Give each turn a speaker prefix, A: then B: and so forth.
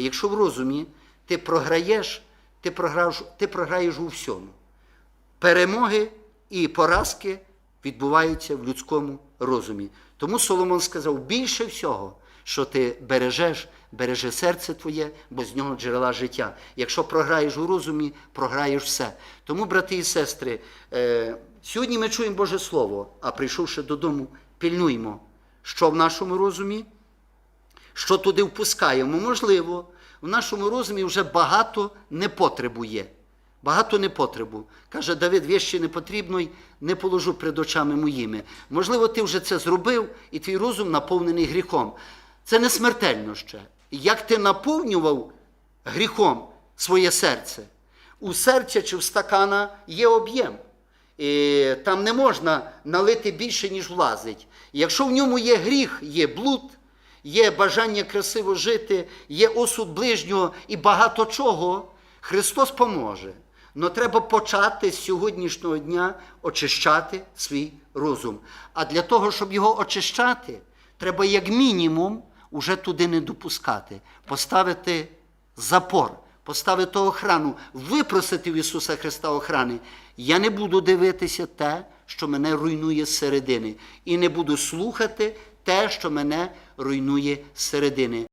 A: Якщо в розумі ти програєш, ти програєш, ти програєш у всьому. Перемоги і поразки відбуваються в людському розумі. Тому Соломон сказав: більше всього, що ти бережеш, бережи серце твоє, бо з нього джерела життя. Якщо програєш у розумі, програєш все. Тому, брати і сестри, е, сьогодні ми чуємо Боже Слово, а прийшовши додому, пильнуємо, що в нашому розумі, що туди впускаємо. Можливо, в нашому розумі вже багато не потребує. Багато не потребу. Каже Давид, віщі не потрібно, не положу перед очами моїми. Можливо, ти вже це зробив, і твій розум наповнений гріхом. Це не смертельно ще. Як ти наповнював гріхом своє серце? У серця чи в стакана є об'єм. Там не можна налити більше, ніж влазить. Якщо в ньому є гріх, є блуд, є бажання красиво жити, є осуд ближнього і багато чого, Христос поможе. Но треба почати з сьогоднішнього дня очищати свій розум. А для того, щоб його очищати, треба як мінімум уже туди не допускати, поставити запор, поставити охрану, випросити в Ісуса Христа охрани. Я не буду дивитися те, що мене руйнує зсередини, і не буду слухати те, що мене руйнує зсередини.